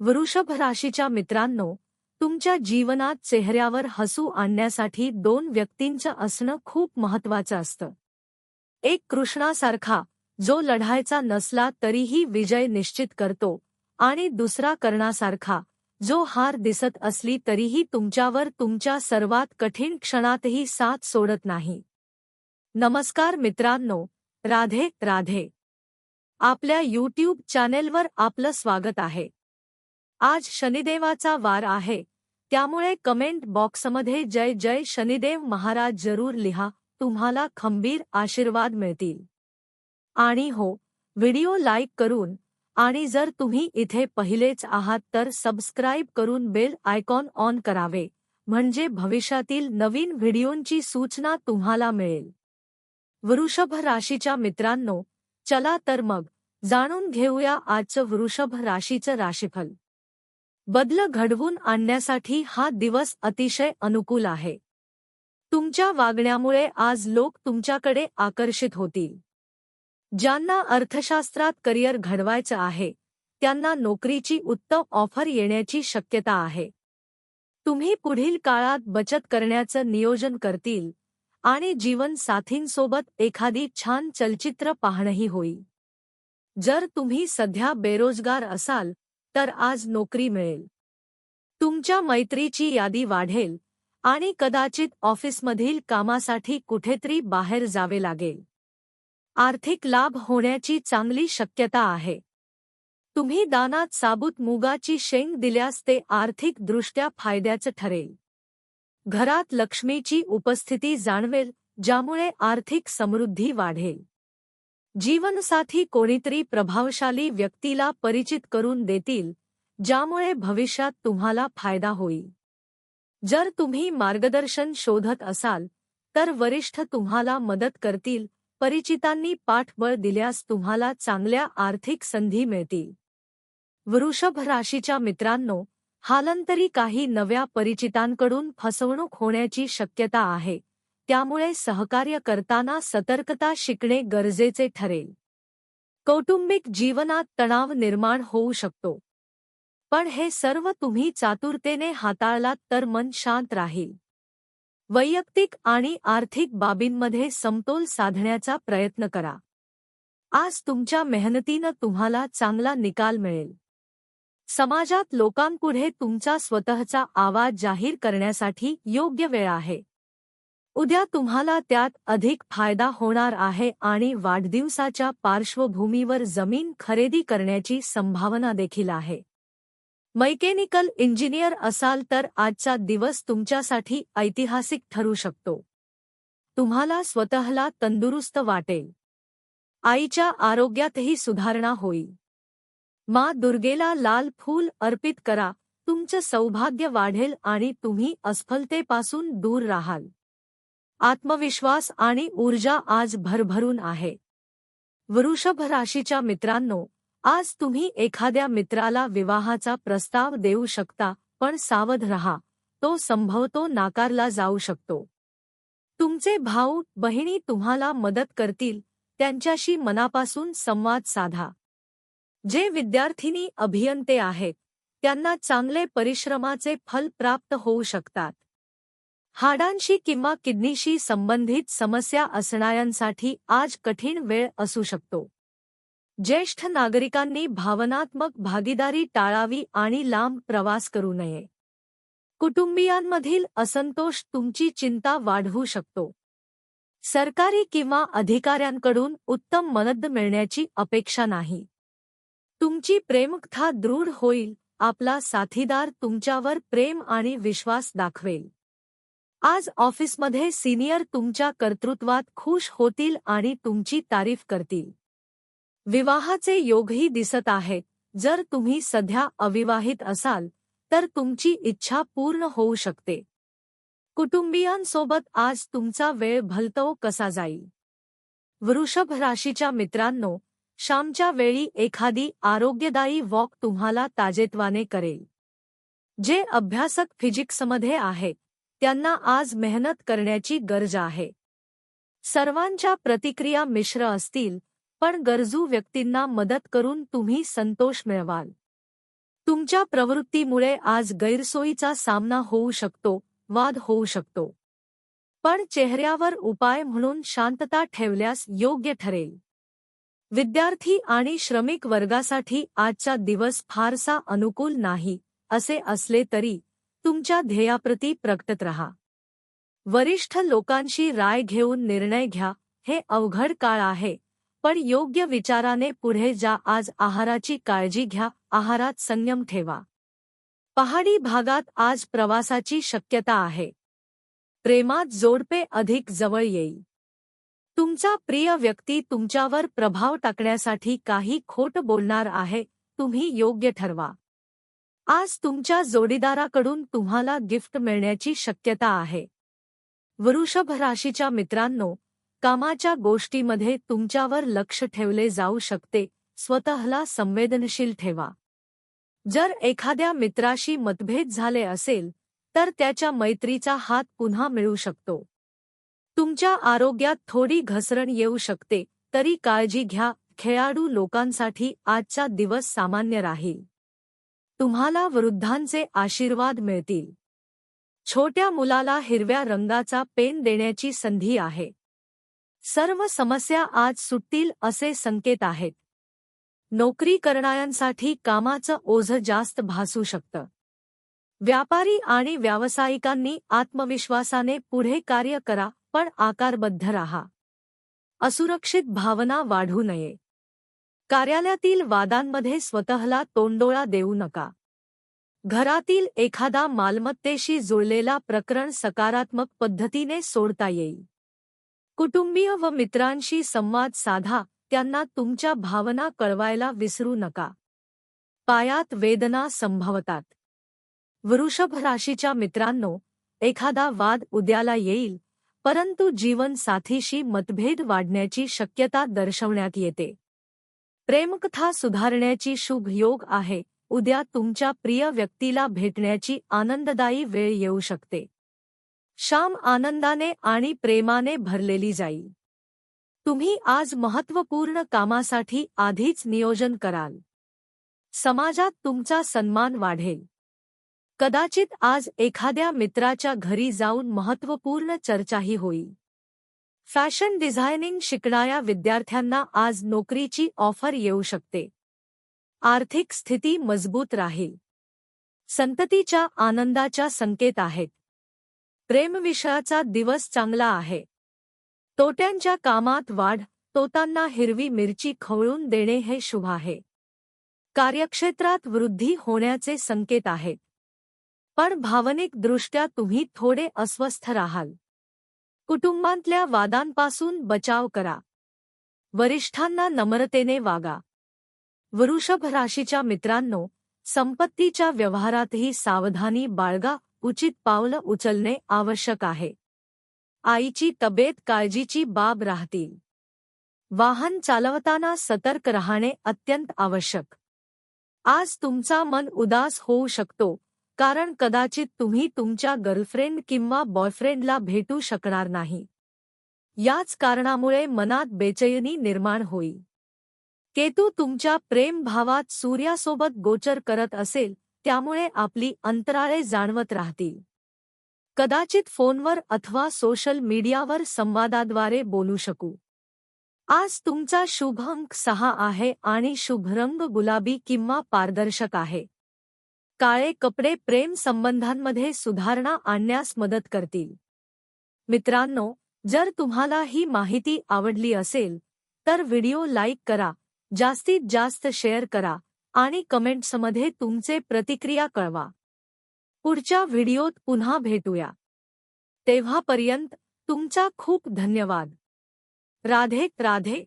वृषभ राशीच्या मित्रांनो तुमच्या जीवनात चेहऱ्यावर हसू आणण्यासाठी दोन व्यक्तींचं असणं खूप महत्वाचं असतं. एक कृष्णासारखा जो लढायचा नसला तरीही विजय निश्चित करतो आणि दुसरा कर्णासारखा जो हार दिसत असली तरीही तुमच्यावर तुमच्या सर्वात कठीण क्षणातही साथ सोडत नाही. नमस्कार मित्रांनो राधे राधे. आपल्या यूट्यूब चॅनेलवर आपलं स्वागत आहे. आज शनिदेवाचा वार आहे. त्यामुळे कमेंट बॉक्समध्ये जय जय शनिदेव महाराज जरूर लिहा तुम्हाला खंबीर आशीर्वाद मिळतील. आणि हो व्हिडिओ लाईक करून आणि जर तुम्ही इथे पहिलेच आहात तर सबस्क्राईब करून बेल आयकॉन ऑन करावे म्हणजे भविष्यातील नवीन व्हिडिओंची सूचना तुम्हाला मिळेल. वृषभ राशीच्या मित्रांनो चला तर मग जाणून घेऊया आजचं वृषभ राशीचं राशीफल. बदल घडवून आणण्यासाठी हा दिवस अतिशय अनुकूल आहे. तुमच्या वागण्यामुळे आज लोक तुमच्याकडे आकर्षित होतील. ज्यांना अर्थशास्त्रात करिअर घडवायचं आहे त्यांना नोकरीची उत्तम ऑफर येण्याची शक्यता आहे. तुम्ही पुढील काळात बचत करण्याचं नियोजन करतील आणि जीवन साथींसोबत एखादी छान चलचित्र पाहणंही होईल. जर तुम्ही सध्या बेरोजगार असाल तर आज नोकरी मिळेल. तुमच्या मैत्रीची यादी वाढेल आणि कदाचित ऑफिसमधील कामासाठी कुठेतरी बाहेर जावे लागेल. आर्थिक लाभ होण्याची चांगली शक्यता आहे. तुम्ही दानात साबूत मुगाची शेंग दिल्यास ते आर्थिकदृष्ट्या फायद्याचं ठरेल. घरात लक्ष्मीची उपस्थिती जाणवेल ज्यामुळे आर्थिक समृद्धी वाढेल. जीवनसाथी कोणीतरी प्रभावशाली व्यक्तीला परिचित करून देतील ज्यामुळे भविष्यात तुम्हाला फायदा होईल. जर तुम्ही मार्गदर्शन शोधत असाल तर वरिष्ठ तुम्हाला मदत करतील परिचितांनी पाठबळ दिल्यास तुम्हाला चांगल्या आर्थिक संधी मिळतील. वृषभ राशीच्या मित्रांनो हालंतरी काही नव्या परिचितांकडून फसवणूक होण्याची शक्यता आहे. त्यामुळे सहकार्य करताना सतर्कता शिकणे गरजेचे ठरेल. कौटुंबिक जीवनात तणाव निर्माण होऊ शकतो. पण हे सर्व तुम्ही चातुरतेने हाताळलात तर मन शांत राहील. वैयक्तिक आणि आर्थिक बाबींमध्ये समतोल साधण्याचा प्रयत्न करा. आज तुमच्या मेहनतीनं तुम्हाला चांगला निकाल मिळेल. समाजात लोकांपुढे तुमचा स्वतःचा आवाज जाहीर करण्यासाठी योग्य वेळ आहे. उद्या तुम्हाला त्यात अधिक फायदा होणार आहे आणि वाढदिवसाच्या पार्श्वभूमीवर जमीन खरेदी करण्याची संभावना देखील आहे. मैकेनिकल इंजिनियर असाल तर आजचा दिवस तुमच्यासाठी ऐतिहासिक ठरू शकतो. तुम्हाला स्वतःला तंदुरुस्त वाटेल. आईच्या आरोग्यातही सुधारणा होईल. मा दुर्गेला लाल फूल अर्पित करा. तुमचं सौभाग्य वाढेल आणि तुम्ही अस्फलतेपासून दूर राहाल. आत्मविश्वास आणि ऊर्जा आज भरभरून आहे. वृषभ राशीच्या मित्रांनो आज तुम्ही एखाद्या मित्राला विवाहाचा प्रस्ताव देऊ शकता पण सावध रहा. तो संभवतो नाकारला जाऊ शकतो. तुमचे भाऊ बहिणी तुम्हाला मदत करतील त्यांच्याशी मनापासून संवाद साधा. जे विद्यार्थिनी अभियंते आहेत त्यांना चांगले परिश्रमाचे फल प्राप्त होऊ शकतात. हाडांशी किंवा किडनीशी संबंधित समस्या असणाऱ्यांसाठी आज कठीण वेळ असू शकतो. ज्येष्ठ नागरिकांनी भावनात्मक भागीदारी टाळावी आणि लांब प्रवास करू नये. कुटुंबियांमधील असंतोष तुमची चिंता वाढवू शकतो. सरकारी किंवा अधिकाऱ्यांकडून उत्तम मदत मिळण्याची अपेक्षा नाही. तुमची प्रेमकथा दृढ होईल आपला साथीदार तुमच्यावर प्रेम आणि विश्वास दाखवेल. आज ऑफिसमध्ये सिनियर तुमच्या कर्तृत्वात खुश होतील आणि तुमची तारीफ़ करतील. विवाहाचे योगही दिसत आहेत जर तुम्ही सध्या अविवाहित असाल, तर तुमची इच्छा पूर्ण होऊ शकते. कुटुंबियांसोबत आज तुमचा वेळ भलतो कसा जाईल? वृषभ राशीच्या मित्रांनो शामच्या वेळी एखादी आरोग्यदायी वॉक तुम्हाला ताजेत्वाने करेल. जे अभ्यासक फिजिक्समध्ये आहेत त्यांना आज मेहनत करण्याची गरज आहे. सर्वांच्या प्रतिक्रिया मिश्र असतील पण गरजू व्यक्तींना मदत करून तुम्ही संतोष मिळवाल. तुमच्या प्रवृत्तीमुळे आज गैरसोयीचा सामना होऊ शकतो वाद होऊ शकतो. पण चेहऱ्यावर उपाय म्हणून शांतता ठेवल्यास योग्य ठरेल. विद्यार्थी आणि श्रमिक वर्गासाठी आजचा दिवस फारसा अनुकूल नाही असे असले तरी तुमच्या ध्येयाप्रती प्रकटत रहा. वरिष्ठ लोकांशी राय घेऊन निर्णय घ्या, हे अवघड काळ आहे, पण योग्य विचाराने पुढे जा, आज आहाराची काळजी घ्या, आहारात संयम ठेवा. पहाडी भागात आज प्रवासाची शक्यता आहे. प्रेमात जोडपे अधिक जवळ येईल. तुमचा प्रिय व्यक्ती तुमच्यावर प्रभाव टाकण्यासाठी काही खोट बोलणार आहे, तुम्ही योग्य ठरवा. आज तुमच्या जोडीदाराकडून तुम्हाला गिफ्ट मिळण्याची शक्यता आहे. वृषभ राशीच्या मित्रांनो कामाच्या गोष्टीमध्ये तुमच्यावर लक्ष ठेवले जाऊ शकते स्वतःला संवेदनशील ठेवा. जर एखाद्या मित्राशी मतभेद झाले असेल तर त्याच्या मैत्रीचा हात पुन्हा मिळू शकतो. तुमच्या आरोग्यात थोडी घसरण येऊ शकते तरी काळजी घ्या खेळाडू लोकांसाठी आजचा दिवस सामान्य राहील. तुम्हाला वृद्धांचे आशीर्वाद मिळतील. छोट्या मुलाला हिरव्या रंगाचा पेन देण्याची संधी आहे. सर्व समस्या आज सुटतील असे संकेत आहेत. नोकरी करणाऱ्यांसाठी कामाचं ओझं जास्त भासू शकतं. व्यापारी आणि व्यावसायिकांनी आत्मविश्वासाने पुढे कार्य करा पण आकारबद्ध राहा. असुरक्षित भावना वाढू नये. कार्यालयातील वादांमध्ये स्वतःला तोंडोळा देऊ नका. घरातील एखादा मालमत्तेशी जुळलेला प्रकरण सकारात्मक पद्धतीने सोडता येईल. कुटुंबीय व मित्रांशी संवाद साधा त्यांना तुमच्या भावना कळवायला विसरू नका. पायात वेदना संभवतात. वृषभ राशीच्या मित्रांनो एखादा वाद उद्याला येईल परंतु जीवन साथीशी मतभेद वाढण्याची शक्यता दर्शवण्यात येते. प्रेमकथा सुधारण्याची शुभ योग आहे. उद्या तुमच्या प्रिय व्यक्तीला भेटण्याची आनंददायी वेळ येऊ शकते. शाम आनंदाने आणि प्रेमाने भरलेली जाईल तुम्ही आज महत्त्वपूर्ण कामासाठी आधीच नियोजन कराल. समाजात तुमचा सन्मान वाढेल. कदाचित आज एखाद्या मित्राच्या घरी जाऊन महत्त्वपूर्ण चर्चाही होईल. फॅशन डिझायनिंग शिकणाऱ्या विद्यार्थ्यांना आज नोकरीची ऑफर येऊ शकते. आर्थिक स्थिती मजबूत राहील. संततीच्या आनंदाच्या संकेत आहेत. प्रेमविषयाचा दिवस चांगला आहे. तोट्यांच्या कामात वाढ तोतांना हिरवी मिरची खवळून देणे हे शुभ आहे. कार्यक्षेत्रात वृद्धी होण्याचे संकेत आहेत. पण भावनिकदृष्ट्या तुम्ही थोडे अस्वस्थ राहाल. कुटुंबांतल्या वादांपासून बचाव करा. वरिष्ठांना नम्रतेने वागा. वृषभ राशीच्या मित्रांनो संपत्तीच्या व्यवहारातही सावधानी बाळगा उचित पावलं उचलणे आवश्यक आहे. आईची तब्येत काळजीची बाब राहतील. वाहन चालवताना सतर्क राहणे अत्यंत आवश्यक. आज तुमचा मन उदास होऊ शकतो कारण कदाचित तुम्ही तुमच्या गर्लफ्रेंड किंवा बॉयफ्रेंडला भेटू शकणार नाही. याच कारणामुळे मनात बेचैनी निर्माण होई केतू तुमच्या प्रेमभावात सूर्यासोबत गोचर करत असेल त्यामुळे आपली अंतराळे जाणवत राहतील. कदाचित फोनवर अथवा सोशल मीडियावर संवादाद्वारे बोलू शकू. आज तुमचा शुभ अंक सहा आहे आणि शुभ रंग गुलाबी किंवा पारदर्शक आहे. काळे कपडे प्रेम संबंधांमध्ये सुधारणा आणण्यास मदत करतील. मित्रांनो जर तुम्हाला ही माहिती आवडली असेल तर व्हिडिओ लाईक करा जास्तीत जास्त शेअर करा आणि कमेंट्समध्ये तुमचे प्रतिक्रिया कळवा. पुढच्या व्हिडिओत पुन्हा भेटूया. तेव्हापर्यंत तुमचा खूप धन्यवाद. राधे राधे.